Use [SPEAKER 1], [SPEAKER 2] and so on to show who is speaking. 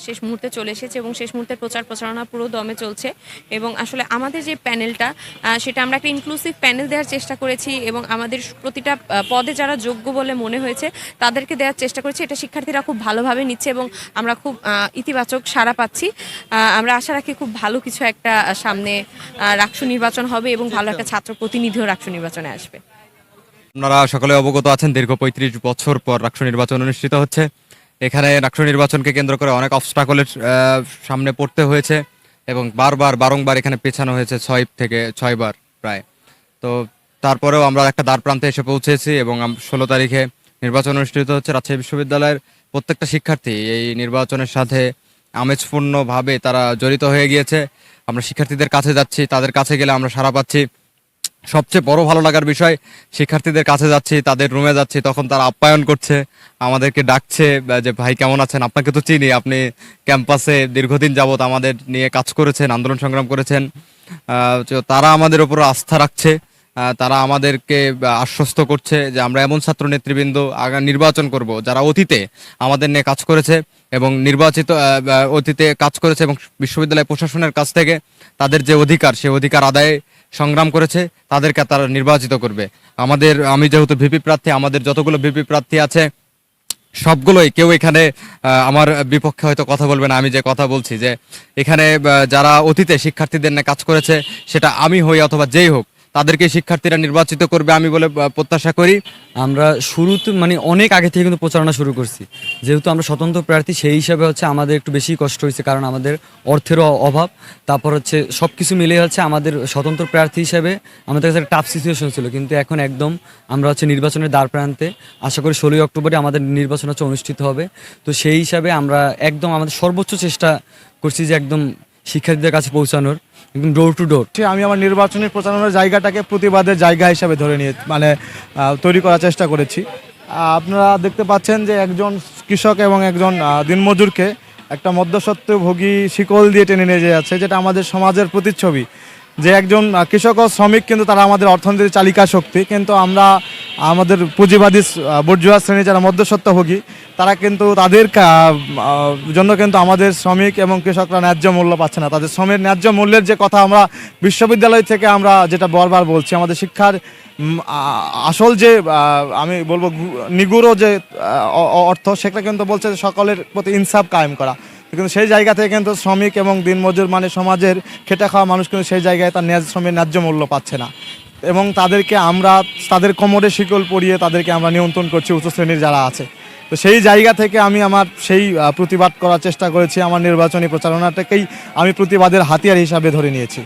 [SPEAKER 1] শেষ মুহূর্তে চলে এসেছে এবং শেষ মুহূর্তে প্রচার প্রচারণা পুরো দমে চলছে এবং আসলে আমাদের যে প্যানেলটা সেটা আমরা একটা ইনক্লুসিভ প্যানেল দেওয়ার চেষ্টা করেছি এবং আমাদের প্রতিটা পদে যারা যোগ্য বলে মনে হয়েছে, তাদেরকে দেওয়ার চেষ্টা করেছি। এটা শিক্ষার্থীরা খুব ভালোভাবে নিচ্ছে এবং আমরা খুব ইতিবাচক সাড়া পাচ্ছি। আমরা আশা রাখি খুব ভালো কিছু একটা সামনে রাকসু নির্বাচন হবে এবং ভালো একটা ছাত্র প্রতিনিধিও রাকসু নির্বাচনে আসবে।
[SPEAKER 2] আপনারা সকলে অবগত আছেন, দীর্ঘ পঁয়ত্রিশ বছর পর রাষ্ট্র নির্বাচন অনুষ্ঠিত হচ্ছে। এখানে রাষ্ট্র নির্বাচনকে কেন্দ্র করে অনেক অবস্টাকলের সামনে পড়তে হয়েছে এবং বারবার, বারংবার এখানে পেছানো হয়েছে ছয় থেকে ছয়বার প্রায়। তো তারপরেও আমরা একটা দ্বার প্রান্তে এসে পৌঁছেছি এবং ষোলো তারিখে নির্বাচন অনুষ্ঠিত হচ্ছে রাজশাহী বিশ্ববিদ্যালয়ের প্রত্যেকটা শিক্ষার্থী। এই নির্বাচনের সাথে আমেজপূর্ণভাবে তারা জড়িত হয়ে গিয়েছে। আমরা শিক্ষার্থীদের কাছে যাচ্ছি, তাদের কাছে গেলে আমরা সারা পাচ্ছি। সবচেয়ে বড় ভালো লাগার বিষয়, শিক্ষার্থীদের কাছে যাচ্ছি, তাদের রুমে যাচ্ছি, তখন তারা আপ্যায়ন করছে, আমাদেরকে ডাকছে যে ভাই কেমন আছেন? আপনাকে তো চিনি, আপনি ক্যাম্পাসে দীর্ঘদিন যাবত আমাদের নিয়ে কাজ করেছেন, আন্দোলন সংগ্রাম করেছেন। তারা আমাদের ওপর আস্থা রাখছে। তারা আমাদেরকে আশ্বস্ত করছে যে আমরা এমন ছাত্র নেতৃবৃন্দ আগা নির্বাচন করব যারা অতীতে আমাদের নিয়ে কাজ করেছে এবং নির্বাচিত অতীতে কাজ করেছে এবং বিশ্ববিদ্যালয় প্রশাসনের কাছ থেকে তাদের যে অধিকার সেই অধিকার আদায়ে সংগ্রাম করেছে, তাদেরকে তারা নির্বাচিত করবে। আমাদের, আমি যেহেতু ভিপি প্রার্থী, আমাদের যতগুলো ভিপি প্রার্থী আছে, সবগুলোই কেউ এখানে আমার বিপক্ষে হয়তো কথা বলবে না, আমি যে কথা বলছি যে এখানে যারা অতীতে শিক্ষার্থীদের নিয়ে কাজ করেছে, সেটা আমি হই অথবা যেই হোক তাদেরকে শিক্ষার্থীরা নির্বাচিত করবে আমি বলে প্রত্যাশা করি।
[SPEAKER 3] আমরা শুরুতে মানে অনেক আগে থেকে কিন্তু প্রচারণা শুরু করছি। যেহেতু আমরা স্বতন্ত্র প্রার্থী, সেই হিসাবে হচ্ছে আমাদের একটু বেশি কষ্ট হয়েছে কারণ আমাদের অর্থেরও অভাব। তারপর হচ্ছে সব কিছু মিলে হচ্ছে আমাদের স্বতন্ত্র প্রার্থী হিসেবে আমাদের কাছে একটা টাফ সিচুয়েশন ছিল। কিন্তু এখন একদম আমরা হচ্ছে নির্বাচনের দ্বার প্রান্তে। আশা করি ষোলোই অক্টোবরে আমাদের নির্বাচন হচ্ছে অনুষ্ঠিত হবে। তো সেই হিসাবে আমরা একদম আমাদের সর্বোচ্চ চেষ্টা করছি যে একদম শিক্ষার্থীদের কাছে পৌঁছানোর, একদম ডোর টু ডোর
[SPEAKER 4] আমি আমার নির্বাচনী প্রচারণার জায়গাটাকে প্রতিবাদের জায়গা হিসাবে ধরে নিয়ে মানে তৈরি করার চেষ্টা করেছি। আপনারা দেখতে পাচ্ছেন যে একজন কৃষক এবং একজন দিনমজুরকে একটা মধ্যসত্ত্বভোগী শিকল দিয়ে টেনে নিয়ে যাচ্ছে যেটা আমাদের সমাজের প্রতিচ্ছবি। যে একজন কৃষক ও শ্রমিক কিন্তু তারা আমাদের অর্থনীতির চালিকা শক্তি, কিন্তু আমরা আমাদের পুঁজিবাদী বুর্জুয়া শ্রেণি যারা মধ্যসত্ত্বভোগী তারা কিন্তু তাদের জন্য কিন্তু আমাদের শ্রমিক এবং কৃষকরা ন্যায্য মূল্য পাচ্ছে না। তাদের শ্রমের ন্যায্য মূল্যের যে কথা আমরা বিশ্ববিদ্যালয় থেকে আমরা যেটা বারবার বলছি, আমাদের শিক্ষার আসল যে আমি বলব নিগুড়ো যে অর্থ, সেটা কিন্তু বলছে সকলের প্রতি ইনসাফ কায়েম করা। কিন্তু সেই জায়গা থেকে কিন্তু শ্রমিক এবং দিনমজুর মানে সমাজের খেটে খাওয়া মানুষ কিন্তু সেই জায়গায় তার ন্যায্য, শ্রমের ন্যায্য মূল্য পাচ্ছে না। এবং তাদেরকে আমরা, তাদের কোমরে শিকল পরিয়ে তাদেরকে আমরা নিয়ন্ত্রণ করছি উচ্চ শ্রেণির যারা আছে। তো সেই জায়গা থেকে আমি আমার সেই প্রতিবাদ করার চেষ্টা করেছি, আমার নির্বাচনী প্রচারণাটাকেই আমি প্রতিবাদের হাতিয়ার হিসাবে ধরে নিয়েছি।